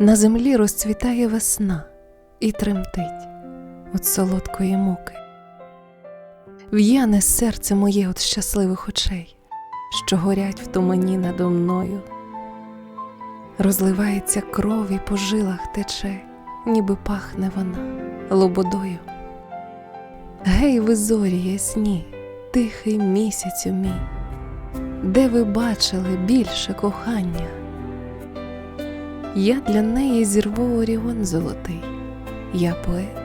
на землі розцвітає весна і тремтить від солодкої муки. В'яне серце моє від щасливих очей, що горять в тумані надо мною. Розливається кров і по жилах тече, ніби пахне вона лободою. Гей, ви зорі ясні, тихий місяцю мій, де ви бачили більше кохання? Я для неї зірву оріон золотий, я поет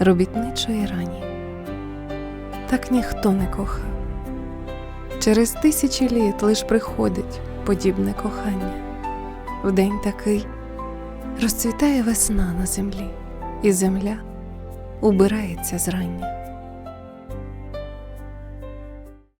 робітничої рані. Так ніхто не кохав. Через тисячі літ лиш приходить подібне кохання. В день такий розцвітає весна на землі, і земля убирається зрання.